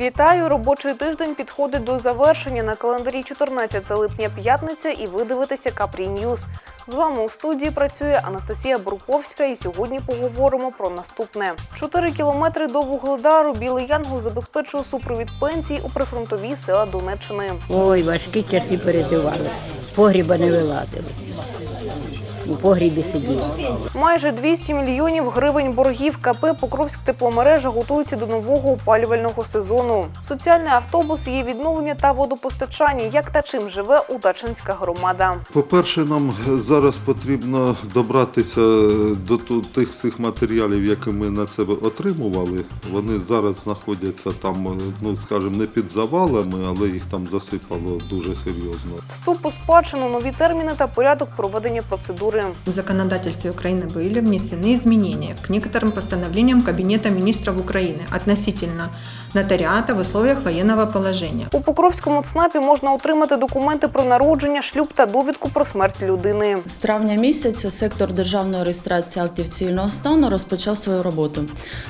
Вітаю! Робочий тиждень підходить до завершення. На календарі 14 липня п'ятниця і ви дивитеся Капрі Ньюз. З вами у студії працює Анастасія Бруковська, і сьогодні поговоримо про наступне: 4 кілометри до Вугледару Білий Янгол забезпечує супровід пенсій у прифронтові села Донеччини. Ой, важкі часи переживали. Погріба не вилазили. У погрібі сиділи. Майже 200 мільйонів гривень боргів КП Покровськ тепломережа готуються до нового опалювального сезону. Соціальний автобус, її відновлення та водопостачання. Як та чим живе Удачинська громада. По-перше, нам зараз потрібно добратися до тих всіх матеріалів, які ми на себе отримували. Вони зараз знаходяться там, ну скажімо, не під завалами, але їх там засипало дуже серйозно. Вступ у спадщину, нові терміни та порядок проведення процедури. В законодательстве Украины были внесены изменения к некоторым постановлениям Кабинета министров Украины относительно нотариата в условиях военного положения. У Покровському ЦНАПі можна отримати документи про народження, шлюб та довідку про смерть людини. З травня місяця сектор державної реєстрації актів цивільного стану розпочав свою роботу.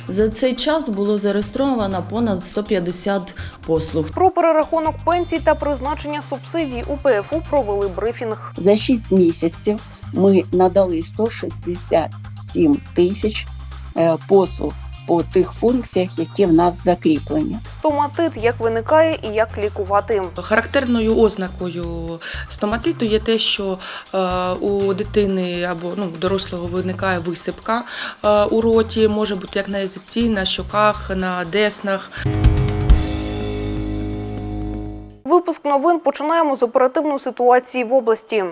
За цей час було зареєстровано понад 150 послуг. Про перерахунок пенсій та призначення субсидій у ПФУ провели брифінг. За 6 місяців ми надали 167 тисяч е, послуг по тих функціях, які в нас закріплені. Стоматит як виникає і як лікувати. Характерною ознакою стоматиту є те, що е, у дитини або ну, дорослого виникає висипка е, у роті, може бути як на язиці, на щоках, на деснах. Випуск новин починаємо з оперативної ситуації в області.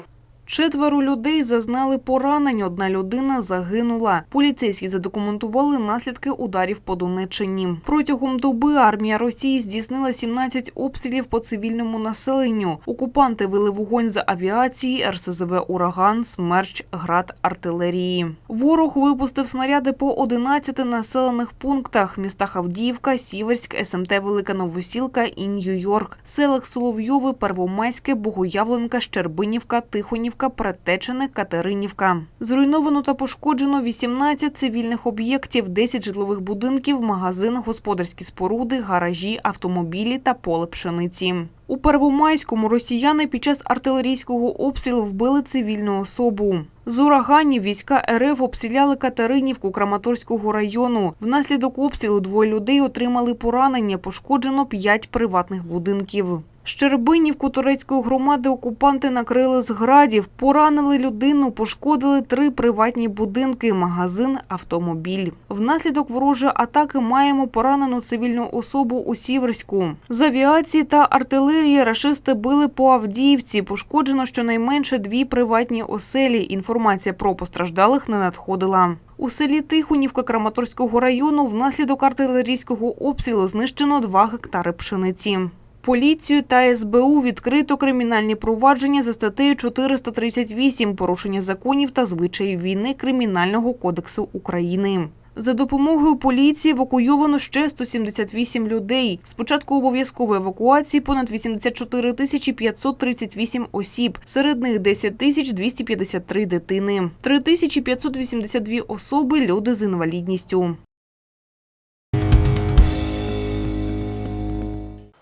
Четверо людей зазнали поранень. Одна людина загинула. Поліцейські задокументували наслідки ударів по Донеччині. Протягом доби армія Росії здійснила 17 обстрілів по цивільному населенню. Окупанти вели вогонь з авіації, РСЗВ Ураган, Смерч, град артилерії. Ворог випустив снаряди по 11 населених пунктах: містах Авдіївка, Сіверськ, СМТ Велика Новосілка і Нью-Йорк, селах Соловйове, Первомайське, Богоявленка, Щербинівка, Тихонівка, Предтечене, Катеринівка. Зруйновано та пошкоджено 18 цивільних об'єктів, 10 житлових будинків, магазин, господарські споруди, гаражі, автомобілі та поле пшениці. У Первомайському росіяни під час артилерійського обстрілу вбили цивільну особу. З ураганів війська РФ обстріляли Катеринівку Краматорського району. Внаслідок обстрілу двоє людей отримали поранення, пошкоджено п'ять приватних будинків. Щербинівку турецької громади окупанти накрили з градів, поранили людину, пошкодили три приватні будинки, магазин, автомобіль. Внаслідок ворожої атаки маємо поранену цивільну особу у Сіверську. З авіації та артилерії рашисти били по Авдіївці. Пошкоджено щонайменше дві приватні оселі. Інформація про постраждалих не надходила. У селі Тихонівка Краматорського району внаслідок артилерійського обстрілу знищено 2 гектари пшениці. Поліцію та СБУ відкрито кримінальні провадження за статтею 438 порушення законів та звичаїв війни Кримінального кодексу України. За допомогою поліції евакуйовано ще 178 людей. З початку обов'язкової евакуації понад 84 тисячі 538 осіб. Серед них 10 тисяч 253 дитини. 3 тисячі 582 особи – люди з інвалідністю.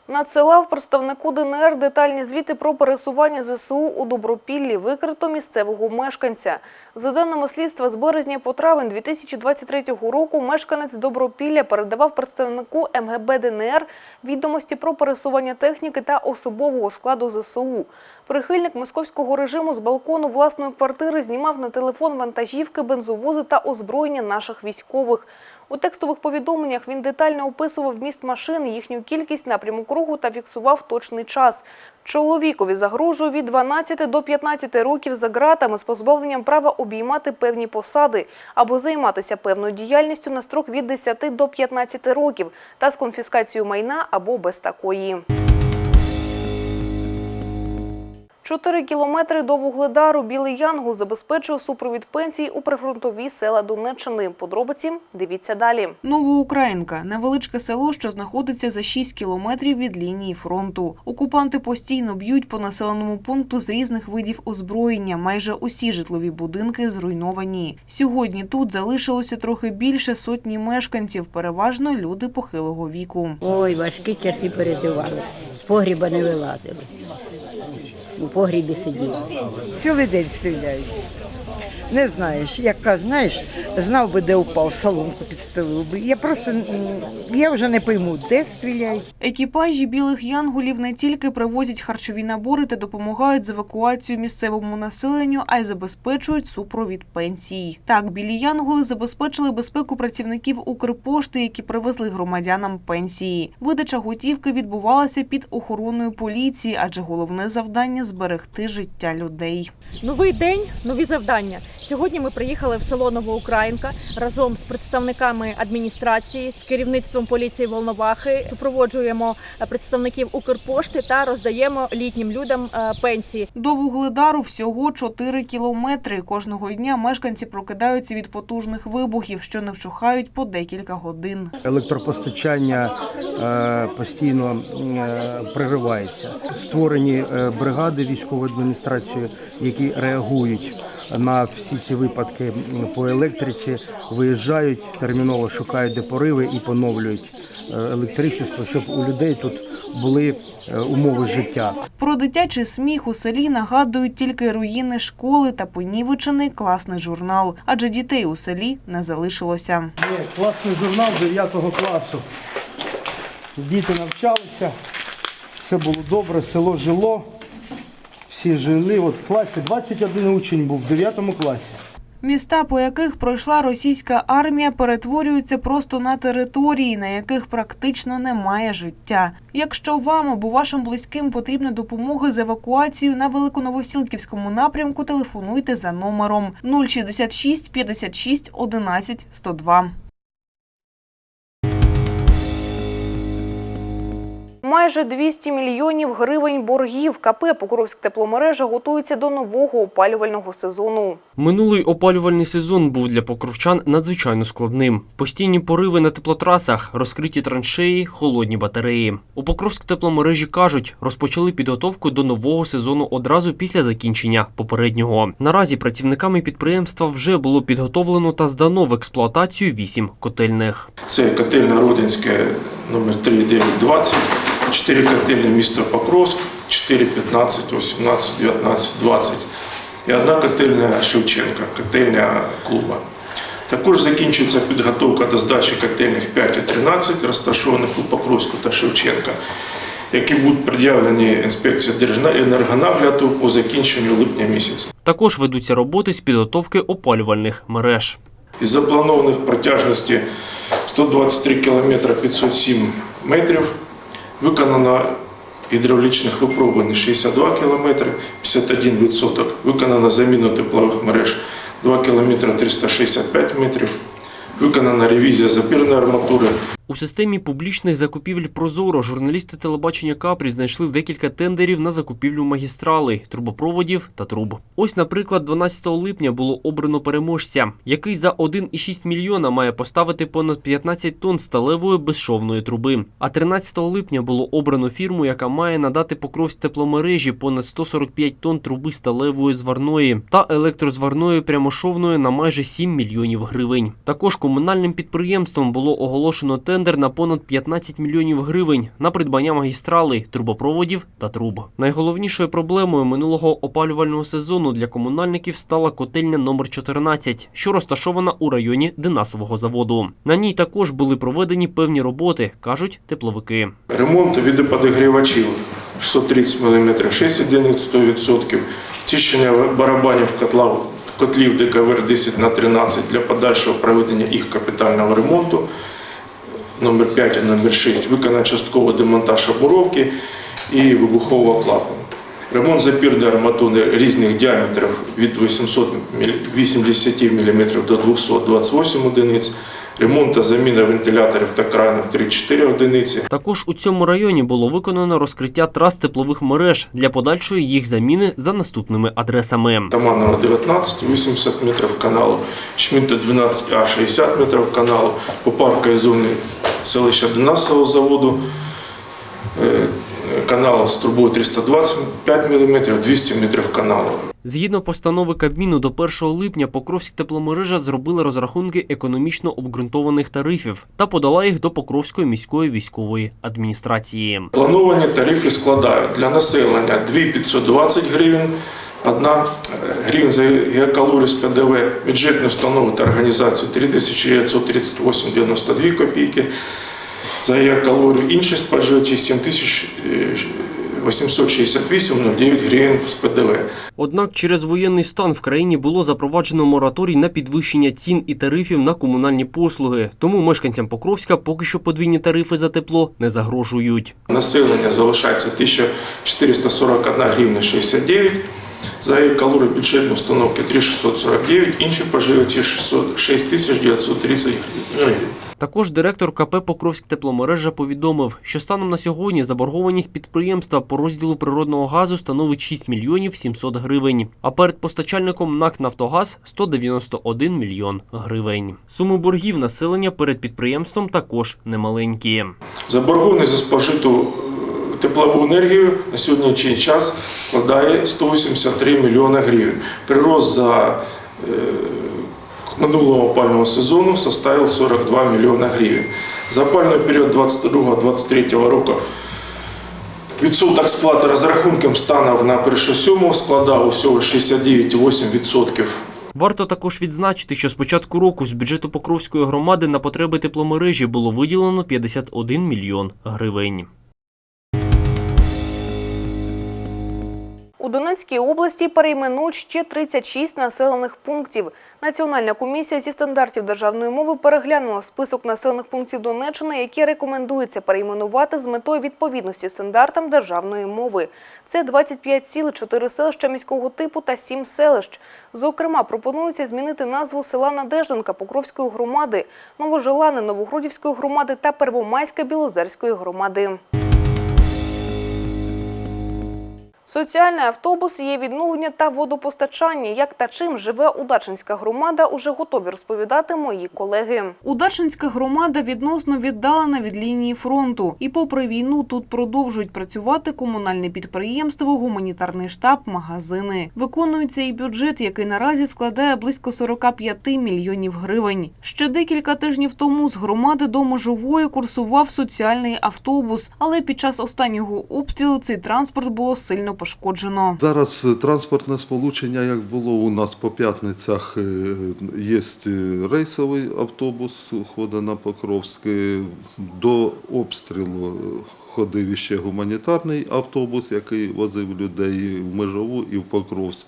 Надсилав представнику ДНР детальні звіти про пересування ЗСУ у Добропіллі, викрито місцевого мешканця. За даними слідства, з березня по травень 2023 року мешканець Добропілля передавав представнику МГБ ДНР відомості про пересування техніки та особового складу ЗСУ. Прихильник московського режиму з балкону власної квартири знімав на телефон вантажівки, бензовози та озброєння наших військових. У текстових повідомленнях він детально описував міст машин, їхню кількість, напрямок руху та фіксував точний час. Чоловікові загрожує від 12 до 15 років за ґратами з позбавленням права обіймати певні посади або займатися певною діяльністю на строк від 10 до 15 років та з конфіскацією майна або без такої. Чотири кілометри до Вугледару Білий Янгол забезпечує супровід пенсій у прифронтові села Донеччини. Подробиці дивіться далі. Новоукраїнка – невеличке село, що знаходиться за 6 кілометрів від лінії фронту. Окупанти постійно б'ють по населеному пункту з різних видів озброєння. Майже усі житлові будинки зруйновані. Сьогодні тут залишилося трохи більше сотні мешканців, переважно люди похилого віку. Ой, важкі часи переживали. З погріба не вилазили. У погрібі сиділи. Цілий день стріляють. Не знаєш, як кажуть, знаєш, знав би, де упав, соломку підстелив би. Я просто я вже не пойму, де стріляють. Екіпажі білих янголів не тільки привозять харчові набори та допомагають з евакуацією місцевому населенню, а й забезпечують супровід пенсій. Так, білі янголи забезпечили безпеку працівників Укрпошти, які привезли громадянам пенсії. Видача готівки відбувалася під охороною поліції, адже головне завдання зберегти життя людей. Новий день, нові завдання. Сьогодні ми приїхали в село Новоукраїнка разом з представниками адміністрації, з керівництвом поліції Волновахи. Супроводжуємо е, представників Укрпошти та роздаємо літнім людям е, пенсії. До Вугледару всього 4 кілометри. Кожного дня мешканці прокидаються від потужних вибухів, що не вщухають по декілька годин. Електропостачання е, постійно переривається. Створені бригади військової адміністрації, які реагують на всі ці випадки по електриці, виїжджають терміново, шукають де пориви і поновлюють е, електричество, щоб у людей тут були е, умови життя. Про дитячий сміх у селі нагадують тільки руїни школи та понівечений класний журнал, адже дітей у селі не залишилося. Є класний журнал 9 класу. Діти навчалися, все було добре, село жило, всі жили. От в класі 21 учень був в 9 класі. Міста, по яких пройшла російська армія, перетворюються просто на території, на яких практично немає життя. Якщо вам або вашим близьким потрібна допомога з евакуацією на Великоновосілківському напрямку, телефонуйте за номером 066 56 11 102. Майже 200 мільйонів гривень боргів КП Покровськ тепломережа готується до нового опалювального сезону. Минулий опалювальний сезон був для покровчан надзвичайно складним. Постійні пориви на теплотрасах, розкриті траншеї, холодні батареї. У Покровськ тепломережі кажуть, розпочали підготовку до нового сезону одразу після закінчення попереднього. Наразі працівниками підприємства вже було підготовлено та здано в експлуатацію вісім котельних. Це котельна Родинське номер 3920, 4 котельні міста Покровськ, 4, 15, 18, 19, 20 і одна котельня Шевченка, котельня клуба. Також закінчується підготовка до здачі котельних 5 і 13, розташованих у Покровську та Шевченка, які будуть пред'явлені інспекції Держенергонагляду по закінченню липня місяця. Також ведуться роботи з підготовки опалювальних мереж. Із запланованих протяжності 123 км 507 метрів виконано гідравлічних випробувань 62 км 51%. Виконано заміну теплових мереж 2 км 365 метрів. Виконана ревізія запірної арматури У системі публічних закупівель Прозоро журналісти телебачення Капрі знайшли декілька тендерів на закупівлю магістралей, трубопроводів та труб. Ось, наприклад, 12 липня було обрано переможця, який за 1,6 мільйона має поставити понад 15 тонн сталевої безшовної труби. А 13 липня було обрано фірму, яка має надати Покровськ тепломережі понад 145 тонн труби сталевої зварної та електрозварної прямошовної на майже 7 мільйонів гривень. Також комунальним підприємством було оголошено тендер на понад 15 мільйонів гривень на придбання магістралей, трубопроводів та труб. Найголовнішою проблемою минулого опалювального сезону для комунальників стала котельня номер 14, що розташована у районі Динасового заводу. На ній також були проведені певні роботи, кажуть тепловики. ремонт відоподігрівачів 630 мм 6 одиниць 100%, чищення барабанів котла, котлів ДКВР 10 на 13 для подальшого проведення їх капітального ремонту. Номер 5 і номер 6 виконано частково демонтаж оборовки і вибухового клапану. Ремонт запірної арматури різних діаметрів від 880 мм до 228 одиниць, ремонт та заміна вентиляторів та кранів 3-4 одиниці. Також у цьому районі було виконано розкриття трас теплових мереж для подальшої їх заміни за наступними адресами. Таманова 19, 80 метрів каналу, Шмідта 12А, 60 метрів каналу, по парковій зоні селища Донасового заводу, е, канал з трубою 325 мм, 200 метрів каналу. Згідно постанови Кабміну, до 1 липня Покровська тепломережа зробила розрахунки економічно обґрунтованих тарифів та подала їх до Покровської міської військової адміністрації. Плановані тарифи складають для населення 2520 гривень, 1 гривень за гігакалорію з ПДВ, бюджетні установи та організації 3938,92 копійки, за гігакалорію інші споживачі 7868,09 гривень з ПДВ. Однак через воєнний стан в країні було запроваджено мораторій на підвищення цін і тарифів на комунальні послуги. Тому мешканцям Покровська поки що подвійні тарифи за тепло не загрожують. Населення залишається 1441 гривня 69, за гігакалорію бюджетні установки 3649, інші споживачі 600 6930 гривень. Також директор КП Покровськ тепломережа повідомив, що станом на сьогодні заборгованість підприємства по розділу природного газу становить 6 мільйонів 700 гривень, а перед постачальником НАК «Нафтогаз» – 191 мільйон гривень. Суми боргів населення перед підприємством також немаленькі. Заборгованість за спожиту е, теплову енергію на сьогоднішній час складає 183 мільйони гривень. Прирост за е, минулого опального сезону составив 42 мільйони гривень. За опальний період 2022-2023 року відсоток сплати розрахунком станів на 1.7 складав усього 69,8%. Варто також відзначити, що з початку року з бюджету Покровської громади на потреби тепломережі було виділено 51 мільйон гривень. У Донецькій області перейменують ще 36 населених пунктів. Національна комісія зі стандартів державної мови переглянула список населених пунктів Донеччини, які рекомендується перейменувати з метою відповідності стандартам державної мови. Це 25 сіл, 4 селища міського типу та 7 селищ. Зокрема, пропонується змінити назву села Надежденка Покровської громади, Новожилани Новогродівської громади та Первомайська Білозерської громади. Соціальний автобус є відновлення та водопостачання. Як та чим живе Удачинська громада, уже готові розповідати мої колеги. Удачинська громада відносно віддалена від лінії фронту. І попри війну тут продовжують працювати комунальне підприємство, гуманітарний штаб, магазини. Виконується і бюджет, який наразі складає близько 45 мільйонів гривень. Ще декілька тижнів тому з громади до Межової курсував соціальний автобус, але під час останнього обстрілу цей транспорт було сильно пошкоджено. Зараз е, транспортне сполучення, як було у нас по п'ятницях, е, є е, рейсовий автобус, ходить на Покровське. До обстрілу ходив іще гуманітарний автобус, який возив людей в Межову і в Покровськ.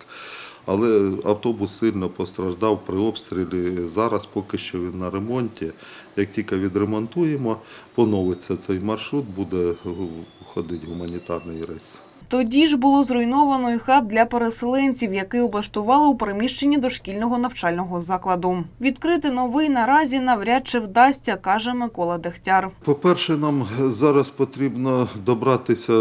Але автобус сильно постраждав при обстрілі. Зараз поки що він на ремонті. Як тільки відремонтуємо, поновиться цей маршрут, буде ходити гуманітарний рейс. Тоді ж було зруйновано і хаб для переселенців, який облаштували у приміщенні дошкільного навчального закладу. Відкрити новий наразі навряд чи вдасться, каже Микола Дегтяр. По-перше, нам зараз потрібно добратися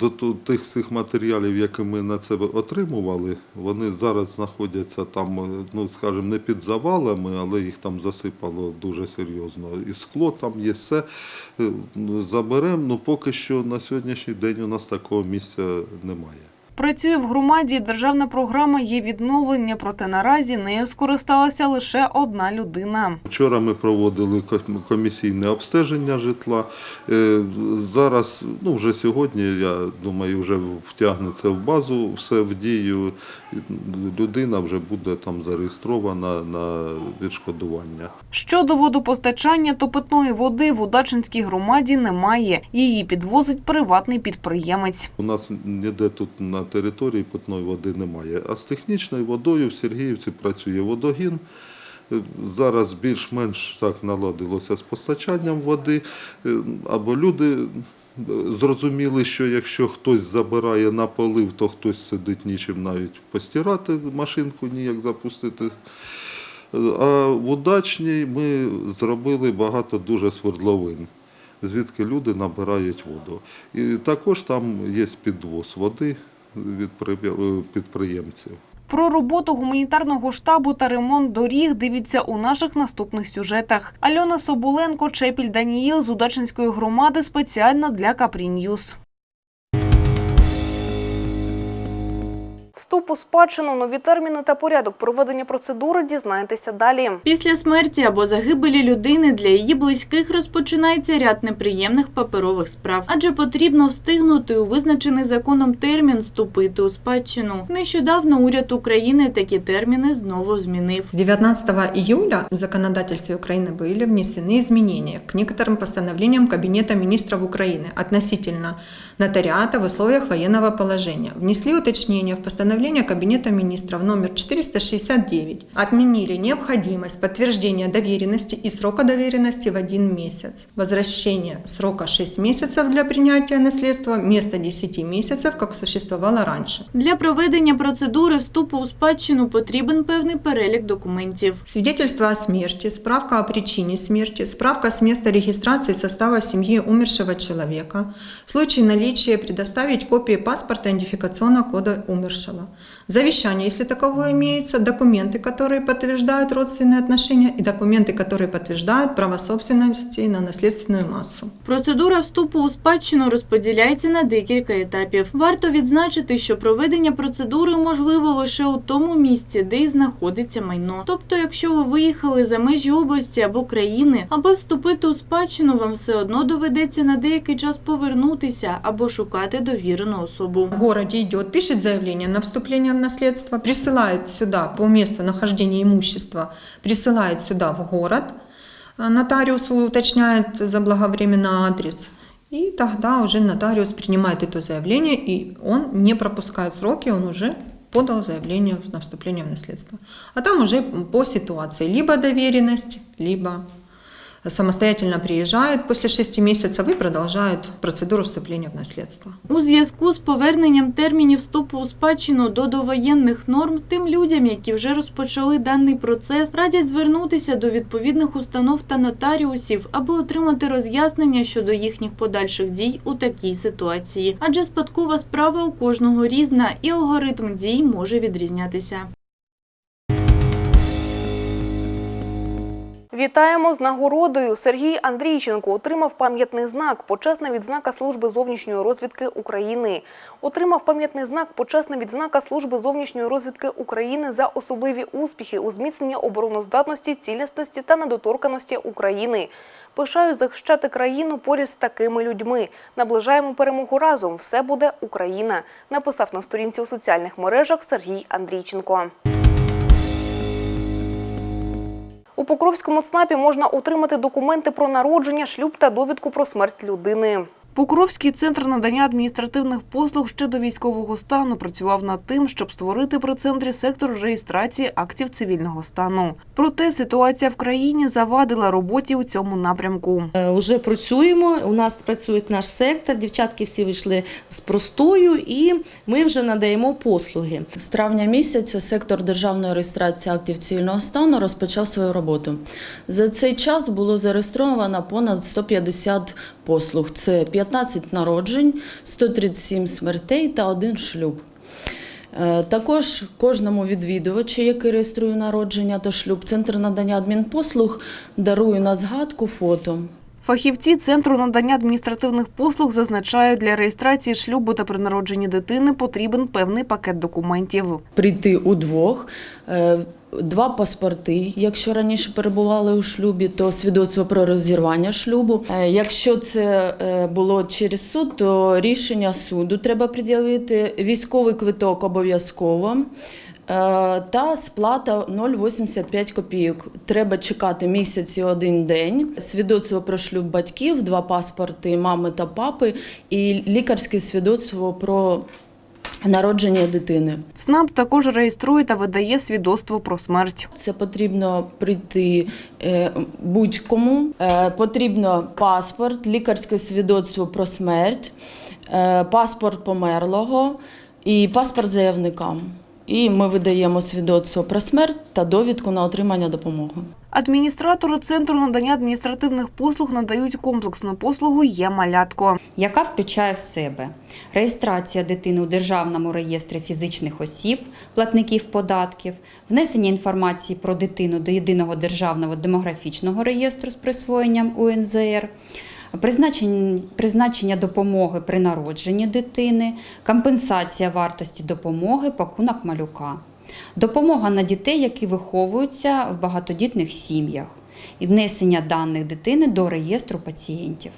до тих всіх матеріалів, які ми на себе отримували. Вони зараз знаходяться там, ну скажімо, не під завалами, але їх там засипало дуже серйозно. І скло там є все. Е, Заберемо. Ну поки що на сьогоднішній день у нас такого місця немає. Працює в громаді державна програма є відновлення, проте наразі нею скористалася лише одна людина. Вчора ми проводили комісійне обстеження житла. Е, Зараз, ну вже сьогодні, я думаю, вже втягнеться в базу, все в дію. Людина вже буде там зареєстрована на відшкодування. Щодо водопостачання, то питної води в Удачинській громаді немає. Її підвозить приватний підприємець. У нас ніде тут на території питної води немає. А з технічною водою в Сергіївці працює водогін. Е, Зараз більш-менш так наладилося з постачанням води. Е, Або люди е, зрозуміли, що якщо хтось забирає на полив, то хтось сидить нічим навіть постирати машинку, ніяк запустити. А в удачній ми зробили багато дуже свердловин, звідки люди набирають воду. І також там є підвоз води від підприємців. Про роботу гуманітарного штабу та ремонт доріг дивіться у наших наступних сюжетах. Альона Соболенко, Чепіль Даніїл з Удачинської громади спеціально для Капрі. Вступ у спадщину, нові терміни та порядок проведення процедури дізнаєтеся далі. Після смерті або загибелі людини для її близьких розпочинається ряд неприємних паперових справ, адже потрібно встигнути у визначений законом термін вступити у спадщину. Нещодавно уряд України такі терміни знову змінив. С 19 июля в законодательстве Украины были внесены изменения к некоторым постановлениям Кабинета министров Украины относительно нотариата в условиях военного положения. Внесли уточнения в постановление Кабинета министров номер 469. Отменили необходимость подтверждения доверенности и срока доверенности в один месяц. Возвращение срока 6 месяцев для принятия наследства вместо 10 месяцев, как существовало раньше. Для проведення процедури вступу у спадщину потрібен певний перелік документів. Свидетельство о смерти, справка о причине смерти, справка с места регистрации состава семьи умершего человека. В случае наличия предоставить копии паспорта идентификационного кода умершего слухала. Завещание, если таковое имеется, документы, которые подтверждают родственные отношения и документы, которые подтверждают право собственности на наследственную массу. Процедура вступу у спадщину розподіляється на декілька етапів. Варто відзначити, що проведення процедури можливо лише у тому місці, де і знаходиться майно. Тобто, якщо ви виїхали за межі області або країни, аби вступити у спадщину, вам все одно доведеться на деякий час повернутися або шукати довірену особу. В городе идет, пишет заявление на вступление в наследство, присылает сюда по месту нахождения имущества, присылает сюда в город, а нотариус уточняет заблаговременно адрес, и тогда уже нотариус принимает это заявление, и он не пропускает сроки, он уже подал заявление на вступление в наследство. А там уже по ситуации либо доверенность, либо самостоятельно приезжает после 6 месяцев и продолжает процедуру вступления в наследство. У зв'язку з поверненням термінів вступу у спадщину до довоєнних норм, тим людям, які вже розпочали даний процес, радять звернутися до відповідних установ та нотаріусів, аби отримати роз'яснення щодо їхніх подальших дій у такій ситуації. Адже спадкова справа у кожного різна, і алгоритм дій може відрізнятися. Вітаємо з нагородою. Сергій Андрійченко отримав пам'ятний знак Почесна відзнака Служби зовнішньої розвідки України. Отримав пам'ятний знак Почесна відзнака Служби зовнішньої розвідки України за особливі успіхи у зміцненні обороноздатності, цілісності та недоторканості України. Пишаю захищати країну поряд з такими людьми. Наближаємо перемогу разом. Все буде Україна. Написав на сторінці у соціальних мережах Сергій Андрійченко. У Покровському ЦНАПі можна отримати документи про народження, шлюб та довідку про смерть людини. Покровський центр надання адміністративних послуг ще до військового стану працював над тим, щоб створити при центрі сектор реєстрації актів цивільного стану. Проте ситуація в країні завадила роботі у цьому напрямку. Е, Уже працюємо. У нас працює наш сектор. Дівчатки всі вийшли з простою, і ми вже надаємо послуги. З травня місяця сектор державної реєстрації актів цивільного стану розпочав свою роботу. За цей час було зареєстровано понад 150 послуг. Це 15 народжень, 137 смертей та один шлюб. Е, Також кожному відвідувачу, який реєструє народження та шлюб, центр надання адмінпослуг дарує на згадку фото. Фахівці центру надання адміністративних послуг зазначають, для реєстрації шлюбу та при народженні дитини потрібен певний пакет документів. прийти удвох. е, Два паспорти, якщо раніше перебували у шлюбі, то свідоцтво про розірвання шлюбу. Е, Якщо це е, було через суд, то рішення суду треба пред'явити. Військовий квиток обов'язково. Е, Та сплата 0,85 копійок. Треба чекати місяць і один день. Свідоцтво про шлюб батьків, два паспорти мами та папи, і лікарське свідоцтво про народження дитини. ЦНАП також реєструє та видає свідоцтво про смерть. Це потрібно прийти е, будь-кому. Е, Потрібно паспорт, лікарське свідоцтво про смерть, паспорт померлого і паспорт заявника. І ми видаємо свідоцтво про смерть та довідку на отримання допомоги. Адміністратори центру надання адміністративних послуг надають комплексну послугу «Є малятко». яка включає в себе реєстрація дитини у Державному реєстрі фізичних осіб, платників податків, внесення інформації про дитину до Єдиного державного демографічного реєстру з присвоєнням УНЗР, призначення, призначення допомоги при народженні дитини, компенсація вартості допомоги, пакунок малюка, допомога на дітей, які виховуються в багатодітних сім'ях, і внесення даних дитини до реєстру пацієнтів.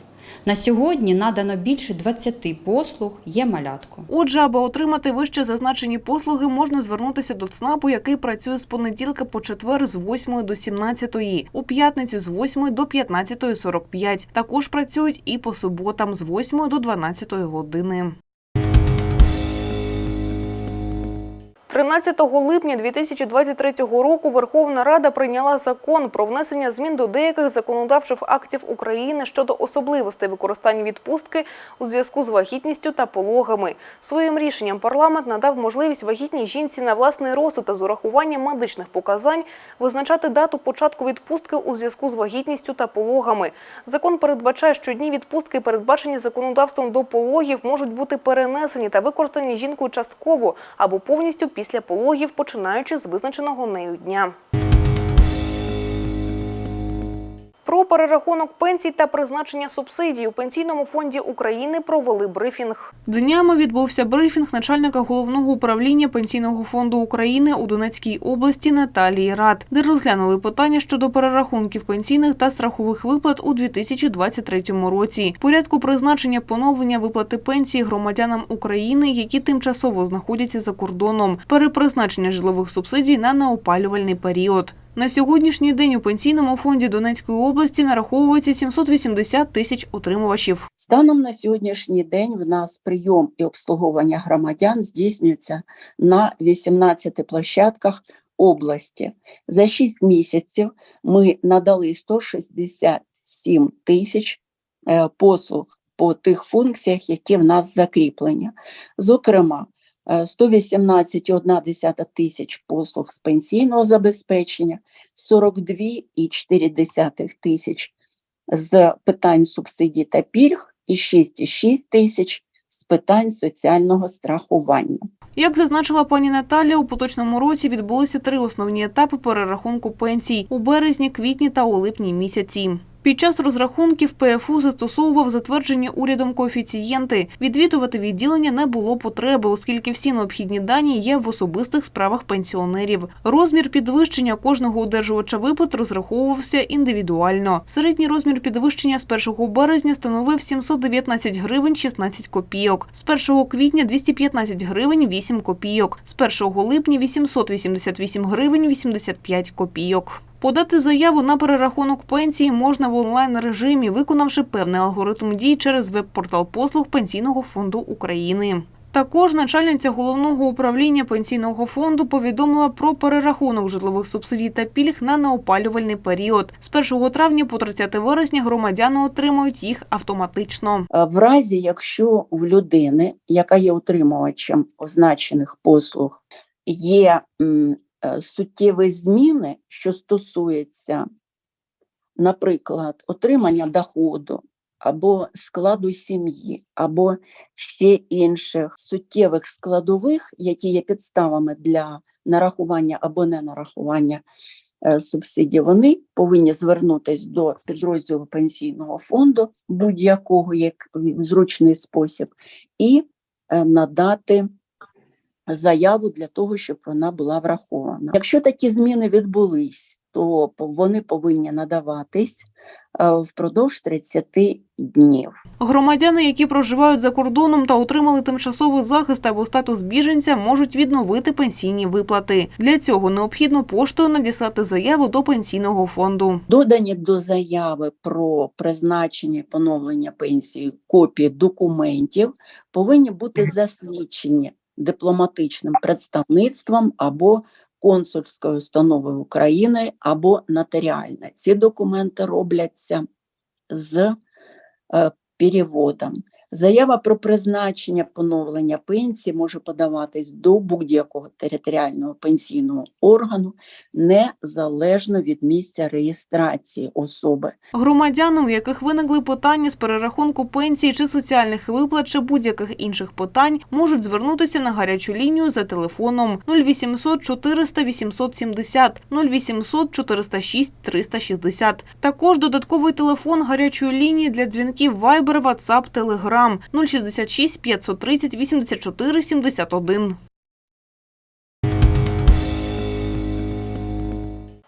На сьогодні надано більше 20 послуг є малятко. Отже, аби отримати вище зазначені послуги, можна звернутися до ЦНАПу, який працює з понеділка по четвер з 8 до 17, у п'ятницю з 8 до 15.45. Також працюють і по суботам з 8 до 12 години. 13 липня 2023 року Верховна Рада прийняла закон про внесення змін до деяких законодавчих актів України щодо особливостей використання відпустки у зв'язку з вагітністю та пологами. Своїм рішенням парламент надав можливість вагітній жінці на власний розсуд та з урахуванням медичних показань визначати дату початку відпустки у зв'язку з вагітністю та пологами. Закон передбачає, що дні відпустки, передбачені законодавством до пологів, можуть бути перенесені та використані жінкою частково або повністю після пологів, починаючи з визначеного нею дня. Про перерахунок пенсій та призначення субсидій у пенсійному фонді України провели брифінг. Днями відбувся брифінг начальника головного управління пенсійного фонду України у Донецькій області Наталії Рад, де розглянули питання щодо перерахунків пенсійних та страхових виплат у 2023 році, порядку призначення поновлення виплати пенсії громадянам України, які тимчасово знаходяться за кордоном, перепризначення житлових субсидій на неопалювальний період. На сьогоднішній день у пенсійному фонді Донецької області нараховується 780 тисяч отримувачів. Станом на сьогоднішній день в нас прийом і обслуговування громадян здійснюється на 18 площадках області. За 6 місяців ми надали 167 тисяч е, послуг по тих функціях, які в нас закріплені. Зокрема, 118,1 тисяч послуг з пенсійного забезпечення, 42,4 тисяч з питань субсидій та пільг і 6,6 тисяч з питань соціального страхування. Як зазначила пані Наталя, у поточному році відбулися три основні етапи перерахунку пенсій у березні, квітні та у липні місяці. Під час розрахунків ПФУ застосовував затверджені урядом коефіцієнти. Відвідувати відділення не було потреби, оскільки всі необхідні дані є в особистих справах пенсіонерів. Розмір підвищення кожного одержувача виплат розраховувався індивідуально. Середній розмір підвищення з 1 березня становив 719 гривень 16 копійок, з 1 квітня 215 гривень 8 копійок, з 1 липня 888 гривень 85 копійок. Подати заяву на перерахунок пенсії можна в онлайн-режимі, виконавши певний алгоритм дій через веб-портал послуг Пенсійного фонду України. Також начальниця головного управління пенсійного фонду повідомила про перерахунок житлових субсидій та пільг на неопалювальний період. З 1 травня по 30 вересня громадяни отримують їх автоматично. Е, В разі, якщо в людини, яка є отримувачем означених послуг, є суттєві зміни, що стосуються, наприклад, отримання доходу або складу сім'ї, або ще інших суттєвих складових, які є підставами для нарахування або не нарахування е, субсидій, вони повинні звернутися до підрозділу пенсійного фонду будь-якого як в зручний спосіб і е, надати заяву для того, щоб вона була врахована. Якщо такі зміни відбулись, то вони повинні надаватись е, впродовж 30 днів. Громадяни, які проживають за кордоном та отримали тимчасовий захист або статус біженця, можуть відновити пенсійні виплати. Для цього необхідно поштою надіслати заяву до пенсійного фонду. Додані до заяви про призначення і поновлення пенсії копії документів повинні бути засвідчені дипломатичним представництвом або консульською установою України або нотаріальне. Ці документи робляться з е, переводом. Заява про призначення поновлення пенсії може подаватись до будь-якого територіального пенсійного органу незалежно від місця реєстрації особи. Громадяни, у яких виникли питання з перерахунку пенсії чи соціальних виплат чи будь-яких інших питань, можуть звернутися на гарячу лінію за телефоном 0800 400 870 0800 406 360. Також додатковий телефон гарячої лінії для дзвінків Viber, WhatsApp, Telegram 066 530 84 71.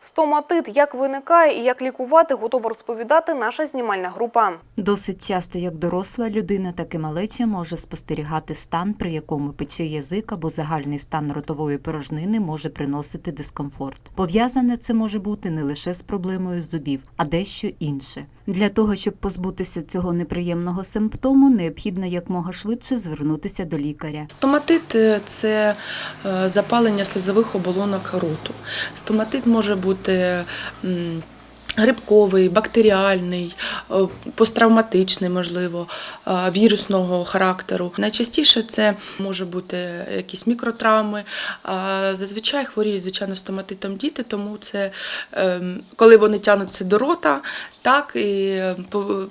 Стоматит як виникає і як лікувати, готова розповідати наша знімальна група. Досить часто як доросла людина, так і малеча може спостерігати стан, при якому пече язик або загальний стан ротової порожнини може приносити дискомфорт. Пов'язане це може бути не лише з проблемою зубів, а дещо інше. Для того, щоб позбутися цього неприємного симптому, необхідно якмога швидше звернутися до лікаря. Стоматит е, це е, запалення слізових оболонок роту. Стоматит може бути грибковий, бактеріальний, е, посттравматичний, можливо, е, вірусного характеру. Найчастіше це може бути якісь мікротравми. Зазвичай хворіють, звичайно, стоматитом діти, тому це коли вони тягнуться до рота, так і е,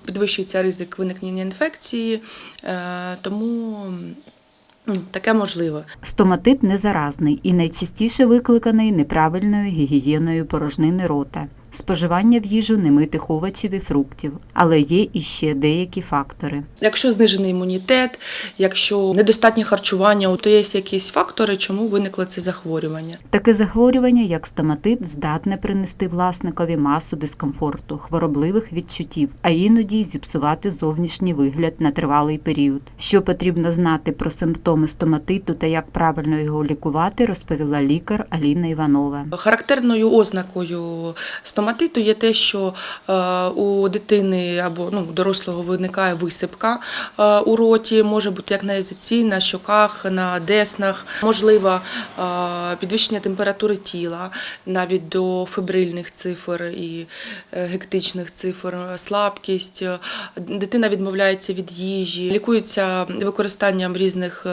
підвищується ризик виникнення інфекції, е, тому ну, таке можливо. Стоматит незаразний і найчастіше викликаний неправильною гігієною порожнини рота. Споживання в їжу немитих овочів і фруктів, але є іще деякі фактори. Якщо знижений імунітет, якщо недостатнє харчування, то є якісь фактори, чому виникло це захворювання. Таке захворювання, як стоматит, здатне принести власникові масу дискомфорту, хворобливих відчуттів, а іноді й зіпсувати зовнішній вигляд на тривалий період. Що потрібно знати про симптоми стоматиту та як правильно його лікувати, розповіла лікар Аліна Іванова. Характерною ознакою стоматиту є те, що е, у дитини або ну, дорослого виникає висипка е, у роті, може бути як на язиці, на щоках, на деснах, можливо е, підвищення температури тіла, навіть до фебрильних цифр і гектичних цифр, слабкість, дитина відмовляється від їжі, лікується використанням різних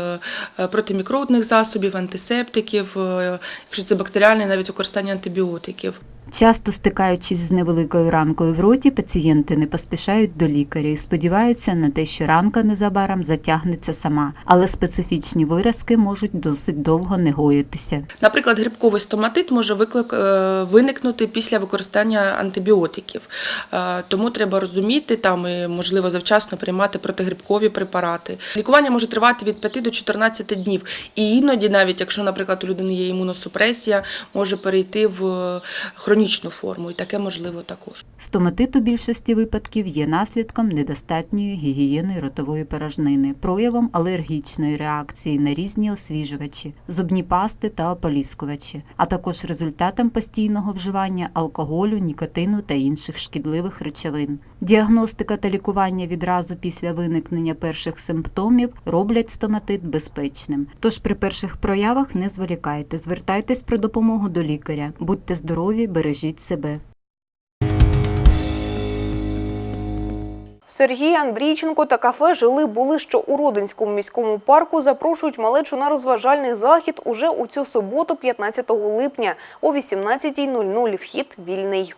протимікробних засобів, антисептиків, якщо це бактеріальне, навіть використання антибіотиків. Часто стикаючись з невеликою ранкою в роті, пацієнти не поспішають до лікаря і сподіваються на те, що ранка незабаром затягнеться сама, але специфічні виразки можуть досить довго не гоїтися. Наприклад, грибковий стоматит може е, виникнути після використання антибіотиків. Е, Тому треба розуміти там і, можливо, завчасно приймати протигрибкові препарати. Лікування може тривати від 5 до 14 днів. І іноді, навіть якщо, наприклад, у людини є імуносупресія, може перейти в е, хронічну форму, і таке можливо також. Стоматит у більшості випадків є наслідком недостатньої гігієни ротової порожнини, проявом алергічної реакції на різні освіжувачі, зубні пасти та ополіскувачі, а також результатом постійного вживання алкоголю, нікотину та інших шкідливих речовин. Діагностика та лікування відразу після виникнення перших симптомів роблять стоматит безпечним. Тож при перших проявах не зволікайте, звертайтесь про допомогу до лікаря, будьте здорові, бережіть себе. Сергій Андрійченко та кафе жили були, що у Родинському міському парку запрошують малечу на розважальний захід уже у цю суботу, 15 липня о 18.00. Вхід вільний.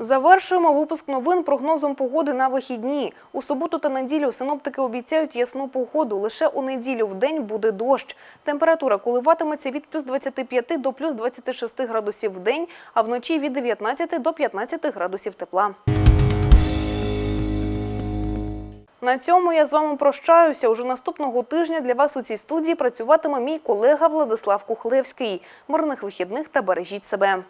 Завершуємо випуск новин прогнозом погоди на вихідні. У суботу та неділю синоптики обіцяють ясну погоду. Лише у неділю в день буде дощ. Температура коливатиметься від плюс 25 до плюс 26 градусів в день, а вночі від 19 до 15 градусів тепла. На цьому я з вами прощаюся. Уже наступного тижня для вас у цій студії працюватиме мій колега Владислав Кухлевський. Мирних вихідних та бережіть себе.